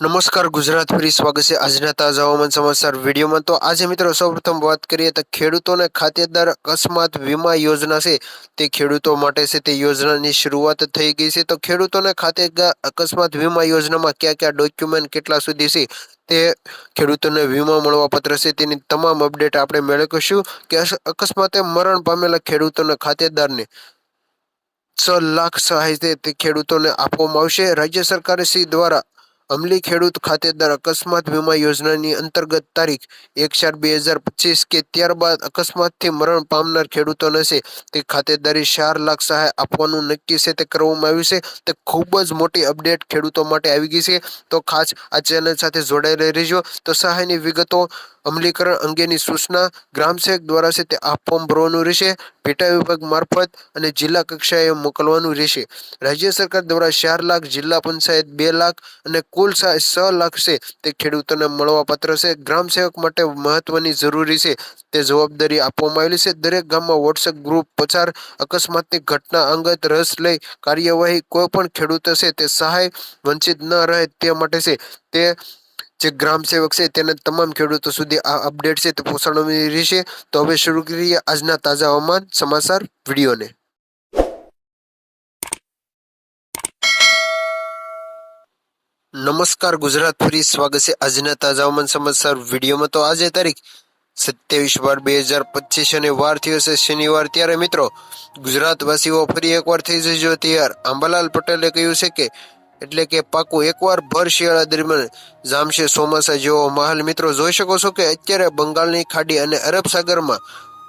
નમસ્કાર, ગુજરાત ફરી સ્વાગત છે આજના તાજા હવામાન સમાચાર વિડીયોમાં. તો આજે મિત્રો સૌપ્રથમ વાત કરીએ તો ખેડૂતોને ખાતેદાર અકસ્માત વીમા યોજના છે. તે ખેડૂતો માટે છે, તે યોજનાની શરૂઆત થઈ ગઈ છે. તો ખેડૂતોને ખાતેદાર અકસ્માત વીમા યોજનામાં કયા કયા ડોક્યુમેન્ટ કેટલા સુધી છે, તે ખેડૂતોને વીમા મળવા પત્ર છે, તેની તમામ અપડેટ આપણે મેળવીશું કે અકસ્માતે મરણ પામેલા ખેડૂતોને ખાતેદારને છ લાખ સહાય તે ખેડૂતોને આપવામાં આવશે. રાજ્ય સરકાર શ્રી દ્વારા અમલી ખેડૂત ખાતેદાર અકસ્માત વીમા યોજનાની અંતર્ગત તારીખ એક ચાર બે હજાર પચીસ કે ત્યારબાદ અકસ્માતથી મરણ પામનાર ખેડૂતોને છે તે ખાતેદારી ચાર લાખ સહાય આપવાનું નક્કી છે તે કરવામાં આવ્યું છે. તે ખૂબ જ મોટી અપડેટ ખેડૂતો માટે આવી ગઈ છે. તો ખાસ આ ચેનલ સાથે જોડાયેલી રહેજો. તો સહાયની વિગતો અમલીકરણ અંગેની સૂચના ગ્રામસેવક દ્વારા છે તે આ ફોર્મ ભરવાનું રહેશે. પેટા વિભાગ મારફત અને જિલ્લા કક્ષાએ મોકલવાનું રહેશે. રાજ્ય સરકાર દ્વારા ચાર લાખ, જિલ્લા પંચાયત બે લાખ અને કુલ સહાય છ લાખ છે તે ખેડૂતોને મળવા છે. છે ગ્રામસેવક માટે મહત્વની જરૂરી છે. તે જવાબદારી આપવામાં આવેલી છે. દરેક ગામમાં વોટ્સએપ ગ્રુપ પચાર અકસ્માતની ઘટના અંગત રસ લઈ કાર્યવાહી કોઈ પણ ખેડૂત છે તે સહાય વંચિત ન રહે તે માટે છે. તે જે ગ્રામ સેવક છે તેને તમામ ખેડૂતો સુધી આ અપડેટ છે તે પહોંચાડવાની રહેશે. તો હવે શરૂ કરીએ આજના તાજા હવામાન સમાચાર વિડીયોને. નમસ્કાર, ગુજરાત ફરી સ્વાગત છે આજના તાજા હવામાન સમાચાર વિડીયોમાં. તો આજે તારીખ સત્યાવીસ બાર બે હજાર પચીસ અને વાર થયો છે શનિવાર. ત્યારે મિત્રો, ગુજરાતવાસીઓ ફરી એકવાર થઈ જજો તૈયાર. આંબાલાલ પટેલે કહ્યું છે કે, એટલે કે પાકું એકવાર ભર શિયાળા દરમિયાન જામશે ચોમાસા જેવો માહોલ. મિત્રો, જોઈ શકો છો કે અત્યારે બંગાળની ખાડી અને અરબ સાગરમાં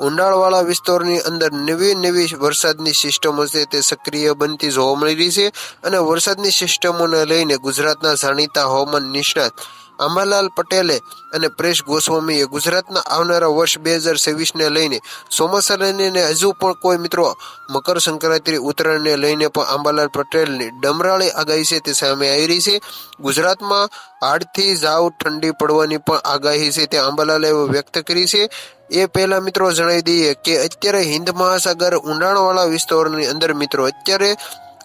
ઊંડાણવાળા વિસ્તારની અંદર નવી નવી વરસાદની સિસ્ટમો છે, તે સક્રિય બનતી જોવા મળી રહી છે અને વરસાદની સિસ્ટમોને લઈને ગુજરાતના જાણીતા હવામાન નિષ્ણાત આંબાલાલ પટેલે અને પ્રેશ ગોસ્વામીએ ગુજરાતના આવનારા વર્ષ બે હજાર છવ્વીસને લઈને ચોમાસાને લઈને હજુ પણ કોઈ મિત્રો મકર સંક્રાંતિ ઉત્તરાયણને લઈને પણ આંબાલાલ પટેલની ડમરાળી આગાહી છે તે સામે આવી રહી છે. ગુજરાતમાં હાડથી જાવ ઠંડી પડવાની પણ આગાહી છે તે આંબાલાલે વ્યક્ત કરી છે. એ પહેલા મિત્રો જણાવી દઈએ કે અત્યારે હિન્દ મહાસાગર ઊંડાણવાળા વિસ્તારોની અંદર મિત્રો અત્યારે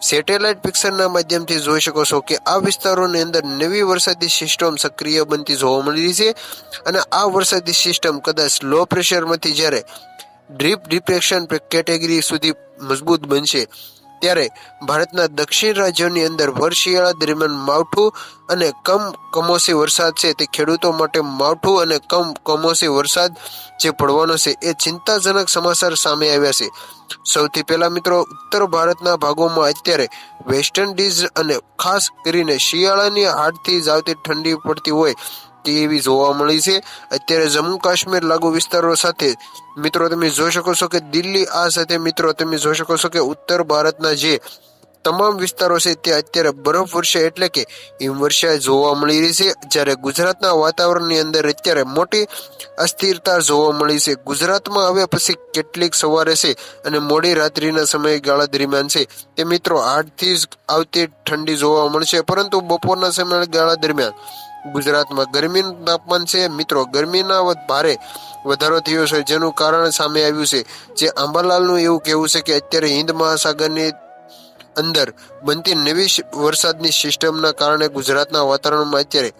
સેટેલાઇટ પિક્ચરના માધ્યમથી જોઈ શકો છો કે આ વિસ્તારોની અંદર નવી વરસાદી સિસ્ટમ સક્રિય બનતી જોવા મળી છે અને આ વરસાદી સિસ્ટમ કદાચ લો પ્રેશરમાંથી જ્યારે ડ્રીપ ડિપ્રેશન કેટેગરી સુધી મજબૂત બનશે. ત્યારે ભારતના દક્ષિણ રાજ્યોની અંદર ભર શિયાળા દરમિયાન માવઠું અને કમ કમોસી વરસાદ છે તે ખેડૂતો માટે માવઠું અને કમ કમોસી વરસાદ જે પડવાનો છે એ ચિંતાજનક સમાચાર સામે આવ્યા છે. સૌથી પહેલા મિત્રો, ઉત્તર ભારતના ભાગોમાં અત્યારે વેસ્ટ ઇન્ડિઝ અને ખાસ કરીને શિયાળાની હાડથી જ આવતી ઠંડી પડતી હોય તેવી જોવા મળી છે. અત્યારે જમ્મુ કાશ્મીર લાગુ વિસ્તારો સાથે, મિત્રો તમે જોઈ શકો છો કે દિલ્હી આ સાથે, મિત્રો તમે જોઈ શકો છો કે ઉત્તર ભારતના જે તમામ વિસ્તારો છે તે અત્યારે બરફ વર્ષે એટલે કે હિમવર્ષા જોવા મળી રહી છે. જ્યારે ગુજરાતના વાતાવરણની અંદર અત્યારે મોટી અસ્થિરતા જોવા મળી છે. ગુજરાતમાં હવે પછી કેટલીક સવારે છે અને મોડી રાત્રિના સમયગાળા દરમિયાન છે. તે મિત્રો આઠથી આવતી ઠંડી જોવા મળશે. પરંતુ બપોરના સમયગાળા દરમિયાન ગુજરાતમાં ગરમીનું તાપમાન છે. મિત્રો, ગરમીના ભારે વધારો થયો છે, જેનું કારણ સામે આવ્યું છે જે આંબાલાલનું એવું કહેવું છે કે અત્યારે હિન્દ મહાસાગરની અંદર બનતી નવી વરસાદની સિસ્ટમના કારણે ગુજરાતના વાતાવરણમાં અત્યારે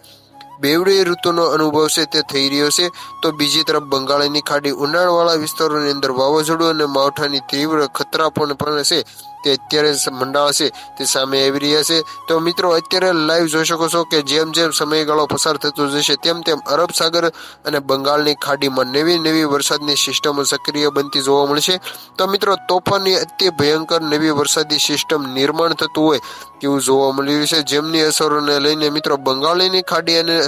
બેવડી ઋતુનો અનુભવ છે, તે થઈ રહ્યો છે. તો બીજી તરફ બંગાળની ખાડી ઉનાળવાળા વિસ્તારોની અંદર વાવાઝોડું અને માવઠાની તીવ્ર ખતરા પણ પણ છે. તે અત્યારે મંડાશે તે સામે આવી રહ્યા છે. તો મિત્રો, અત્યારે લાઈવ જોઈ શકો છો કે જેમ જેમ સમયગાળો પસાર થતો જશે, તેમ તેમ અરબ સાગર અને બંગાળની ખાડીમાં નવી નવી વરસાદની સિસ્ટમો સક્રિય બનતી જોવા મળશે. તો મિત્રો તોફાની અતિ ભયંકર નવી વરસાદી સિસ્ટમ નિર્માણ થતું હોય તેવું જોવા મળી રહ્યું છે. જેમની અસરોને લઈને મિત્રો, બંગાળની ખાડી અને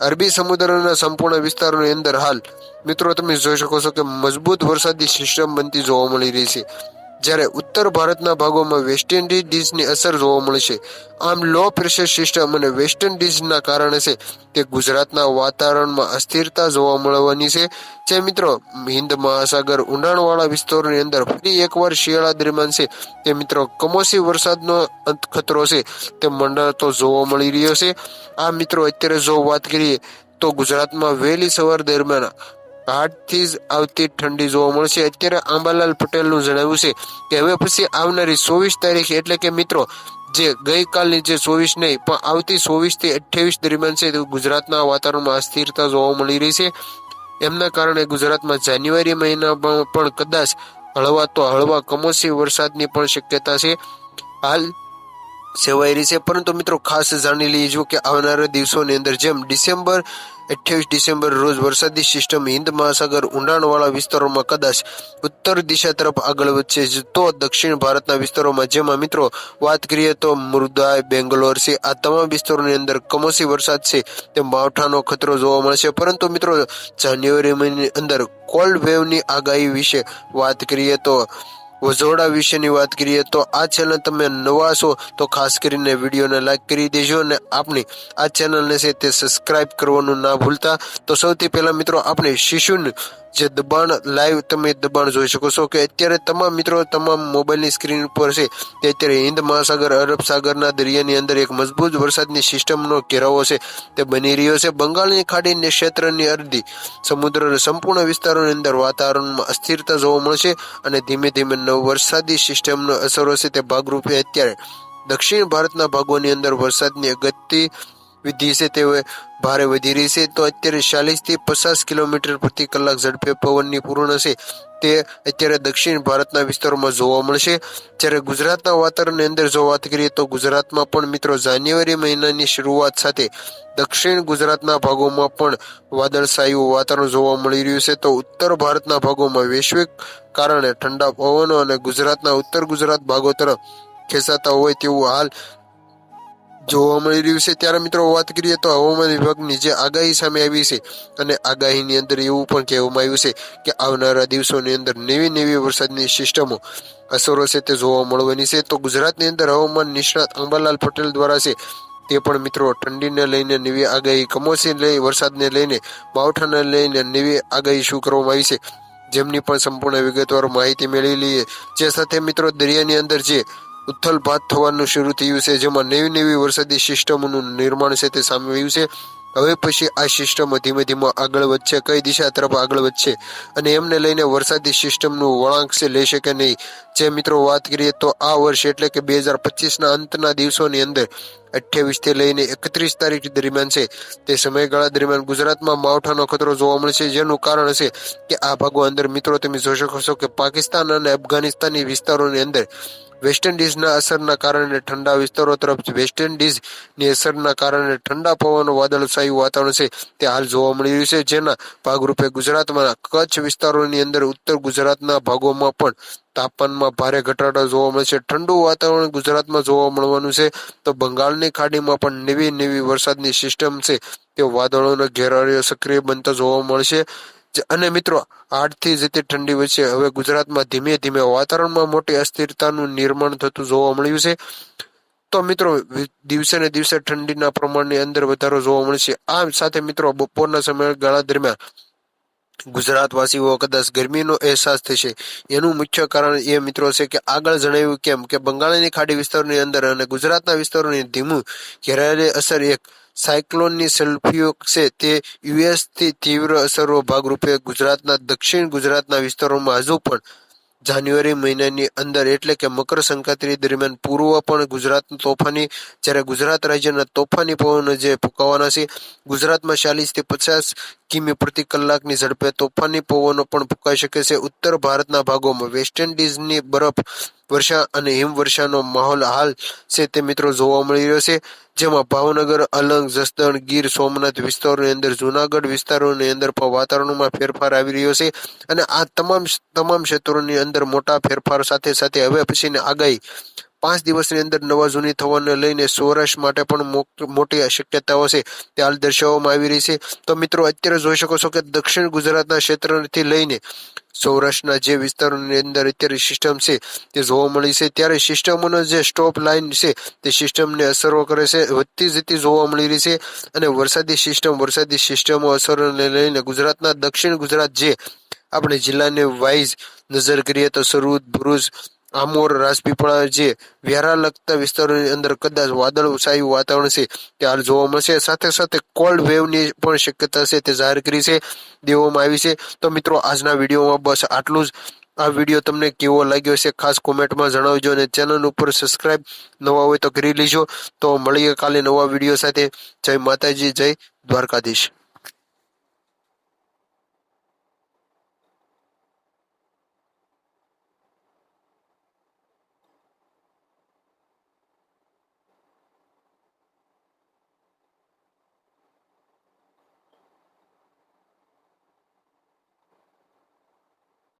અરબી સમુદ્રના સંપૂર્ણ વિસ્તારોની અંદર હાલ મિત્રો તમે જોઈ શકો છો કે મજબૂત વરસાદી સિસ્ટમ બનતી જોવા મળી રહી છે. જ્યારે ઉત્તર ભારતના ભાગોમાં વેસ્ટ ઇન્ડિઝની અસર જોવા મળશે આમ લો પ્રેશર સિસ્ટમ અને વેસ્ટ ઇન્ડિઝના કારણે છે તે ગુજરાતના વાતાવરણમાં અસ્થિરતા જોવા મળવાની છે. જે મિત્રો, હિન્દ મહાસાગર ઊંડાણવાળા વિસ્તારોની અંદર ફરી એકવાર શિયાળા દરમિયાન છે. તે મિત્રો કમોસી વરસાદનો ખતરો છે. તે મંડળતો જોવા મળી રહ્યો છે. આ મિત્રો, અત્યારે જો વાત કરીએ તો ગુજરાતમાં વહેલી સવાર દરમિયાન હાડથી જ આવતી ઠંડી જોવા મળશે. અત્યારે આંબાલાલ પટેલનું જણાવ્યું છે કે હવે પછી આવનારી ચોવીસ તારીખ એટલે કે મિત્રો, જે ગઈકાલની જે ચોવીસ નહીં, પણ આવતી ચોવીસથી અઠ્યાવીસ દરમિયાન છે ગુજરાતના વાતાવરણમાં અસ્થિરતા જોવા મળી રહી છે. એમના કારણે ગુજરાતમાં જાન્યુઆરી મહિનામાં પણ કદાચ હળવા તો હળવા કમોસમી વરસાદની પણ શક્યતા છે. હાલ સેવાઈ રહી છે. પરંતુ મિત્રો ખાસ જાણી લેજો કે આવનારા દિવસોની અંદર જેમ ડિસેમ્બર અઠ્યાવીસ ડિસેમ્બર રોજ વરસાદી સિસ્ટમ હિન્દ મહાસાગર ઊંડાણવાળા વિસ્તારોમાં કદાચ ઉત્તર દિશા તરફ આગળ વધશે તો દક્ષિણ ભારતના વિસ્તારોમાં જેમાં મિત્રો વાત કરીએ તો મૃદાય બેંગ્લોર છે. આ તમામ વિસ્તારોની અંદર કમોસી વરસાદ છે તે માવઠાનો ખતરો જોવા મળશે. પરંતુ મિત્રો જાન્યુઆરી મહિનાની અંદર કોલ્ડ વેવની આગાહી વિશે વાત કરીએ તો વજોડા વિશેની વાત કરીએ તો આ ચેનલ તમે નવા છો તો ખાસ કરીને વિડીયોને લાઈક કરી દેજો અને આપણી આ ચેનલને છે તે સબસ્ક્રાઇબ કરવાનું ના ભૂલતા. તો સૌથી પહેલા મિત્રો આપણે શિશુનું જે દબાણ લાઈવ તમે દબાણ જોઈ શકો છો કે અત્યારે તમામ મિત્રો તમામ મોબાઈલની સ્ક્રીન ઉપર છે તે અત્યારે હિન્દ મહાસાગર, અરબ સાગરના દરિયાની અંદર એક મજબૂત વરસાદની સિસ્ટમનો ઘેરાવો છે. તે બની રહ્યો છે. બંગાળની ખાડીની ક્ષેત્રની અરધી સમુદ્રના સંપૂર્ણ વિસ્તારોની અંદર વાતાવરણમાં અસ્થિરતા જોવા મળશે અને ધીમે ધીમે નવ વરસાદી સિસ્ટમનો અસરો છે તે ભાગરૂપે અત્યારે દક્ષિણ ભારતના ભાગોની અંદર વરસાદની ગતિ વિધિ છે તે ભારે વધી રહી છે. તો અત્યારે ચાલીસથી પચાસ કિલોમીટર પ્રતિ કલાક ઝડપે પવનની પૂર્ણ છે. તે અત્યારે દક્ષિણ ભારતના વિસ્તારોમાં જોવા મળશે. જ્યારે ગુજરાતના વાતાવરણની અંદર જો વાત કરીએ તો ગુજરાતમાં પણ મિત્રો જાન્યુઆરી મહિનાની શરૂઆત સાથે દક્ષિણ ગુજરાતના ભાગોમાં પણ વાદળછાયું વાતાવરણ જોવા મળી રહ્યું છે. તો ઉત્તર ભારતના ભાગોમાં વૈશ્વિક કારણે ઠંડા પવનો અને ગુજરાતના ઉત્તર ગુજરાત ભાગો તરફ ખેંચાતા હોય તેવું હાલ જોવા મળી રહ્યું છે. ત્યારે મિત્રો વાત કરીએ તો હવામાન વિભાગની જે આગાહી સામે આવી છે અને આગાહીની અંદર એવું પણ કહેવામાં આવ્યું છે કે આવનારા દિવસોની અંદર નવી નવી વરસાદની સિસ્ટમો અસરો છે તે જોવા મળવાની છે. તો ગુજરાતની અંદર હવામાન નિષ્ણાત અંબાલાલ પટેલ દ્વારા છે તે પણ મિત્રો ઠંડીને લઈને નવી આગાહી, કમોસમી લઈ, વરસાદને લઈને માવઠાને લઈને નવી આગાહી શું કરવામાં આવી છે. જેમની પણ સંપૂર્ણ વિગતવાર માહિતી મેળવી લઈએ. જે સાથે મિત્રો દરિયાની અંદર જે ઉથલપાત થવાનું શરૂ થયું છે, જેમાં નવી નવી વરસાદી સિસ્ટમોનું નિર્માણ છે, તે સામે આવ્યું છે. હવે પછી આ સિસ્ટમ ધીમે ધીમે આગળ વધશે, કઈ દિશા તરફ આગળ વધશે અને એમને લઈને વરસાદી સિસ્ટમનું વળાંક છે લેશે કે નહીં. જે મિત્રો વાત કરીએ તો આ વર્ષ એટલે કે બે હજાર પચીસના અંતના દિવસોની અંદર અઠ્યાવીસથી લઈને એકત્રીસ તારીખ દરમિયાન છે. તે સમયગાળા દરમિયાન ગુજરાતમાં માવઠાનો ખતરો જોવા મળશે જેનું કારણ છે કે આ ભાગો અંદર મિત્રો તમે જોઈ શકો છો કે પાકિસ્તાન અને અફઘાનિસ્તાનની વિસ્તારોની અંદર વેસ્ટ ઇન્ડિઝના અસરના કારણે ઠંડા વિસ્તારો તરફ વેસ્ટ ઇન્ડિઝની અસરના કારણે ઠંડા પવનો, વાદળછાયું વાતાવરણ છે. તે હાલ જોવા મળી રહ્યું છે. જેના ભાગરૂપે ગુજરાતમાં કચ્છ વિસ્તારોની અંદર ઉત્તર ગુજરાતના ભાગોમાં પણ તાપમાનમાં ભારે ઘટાડો જોવા મળશે ઠંડુ વાતાવરણ ગુજરાતમાં જોવા મળવાનું છે. તો બંગાળની ખાડીમાં પણ નવી નવી વરસાદની સિસ્ટમ છે. તે વાદળોનો ઘેરાળીઓ સક્રિય બનતા જોવા મળશે. અને મિત્રો આઠથી જતી ઠંડી વચ્ચે હવે ગુજરાતમાં ધીમે ધીમે વાતાવરણમાં મોટી અસ્થિરતાનું નિર્માણ થતું જોવા મળ્યું છે. તો મિત્રો દિવસે ને દિવસે ઠંડીના પ્રમાણની અંદર વધારો જોવા મળશે આ સાથે મિત્રો, બપોરના સમયગાળા દરમિયાન ગુજરાતવાસીઓ કદાચ ગરમીનો અહેસાસ થશે. એનું મુખ્ય કારણ એ મિત્રો છે કે આગળ જણાવ્યું કેમ કે બંગાળની ખાડી વિસ્તારોની અંદર અને ગુજરાતના વિસ્તારોની ધીમું ઘેરાયેલી અસર એક સાયક્લોનની સેલ્ફીઓ છે તે યુએસથી તીવ્ર અસરો ભાગરૂપે ગુજરાતના દક્ષિણ ગુજરાતના વિસ્તારોમાં હજુ પણ જાન્યુઆરી મહિનાની અંદર એટલે કે મકર સંક્રાંતિ દરમિયાન પૂર્વ પણ ગુજરાતની તોફાની, જ્યારે ગુજરાત રાજ્યના તોફાની પવનો જે ફૂંકાવાના છે, ગુજરાતમાં ચાલીસથી પચાસ કિમી પ્રતિ કલાકની ઝડપે તોફાની પવનો પણ ફૂંકાઈ શકે છે. ઉત્તર ભારતના ભાગોમાં વેસ્ટ ઇન્ડિઝની બરફ વર્ષા અને હિમવર્ષાનો માહોલ હાલ છે તે મિત્રો જોવા મળી રહ્યો છે, જેમાં ભાવનગર, અલંગ, જસદણ, ગીર, સોમનાથ વિસ્તારોની અંદર, જુનાગઢ વિસ્તારોની અંદર પણ વાતાવરણમાં ફેરફાર આવી રહ્યો છે અને આ તમામ તમામ ક્ષેત્રોની અંદર મોટા ફેરફાર સાથે સાથે હવે પછીની આગાહી પાંચ દિવસની અંદર નવા જૂની થવાને લઈને સૌરાષ્ટ્ર માટે પણ મોટી શક્યતાઓ છે, તે હાલ દર્શાવવામાં આવી રહી છે. તો મિત્રો, અત્યારે જોઈ શકો છો કે દક્ષિણ ગુજરાતના ક્ષેત્રથી લઈને સૌરાષ્ટ્રના જે વિસ્તારોની અંદર અત્યારે સિસ્ટમ છે, તે જોવા મળી છે. ત્યારે સિસ્ટમોનો જે સ્ટોપ લાઇન છે, તે સિસ્ટમને અસરો કરે છે, વધતી જતી જોવા મળી રહી છે અને વરસાદી સિસ્ટમ વરસાદી સિસ્ટમો અસરોને લઈને ગુજરાતના દક્ષિણ ગુજરાત જે આપણે જિલ્લાને વાઇઝ નજર કરીએ તો સુરત, ભરૂચ આમોર રાજપીપળા જે વ્યારા લગતા વિસ્તારોની અંદર કદાચ વાદળ વાદળછાયું વાતાવરણ છે તે હાલ જોવા મળશે. સાથે સાથે કોલ્ડ વેવની પણ શક્યતા છે તે જાહેર કરી છે, દેવામાં આવી છે. તો મિત્રો, આજના વિડીયોમાં બસ આટલું જ. આ વીડિયો તમને કેવો લાગ્યો છે ખાસ કોમેન્ટમાં જણાવજો અને ચેનલ ઉપર સબસ્ક્રાઇબ નવા હોય તો કરી લેજો. તો મળીએ કાલે નવા વીડિયો સાથે. જય માતાજી, જય દ્વારકાધીશ.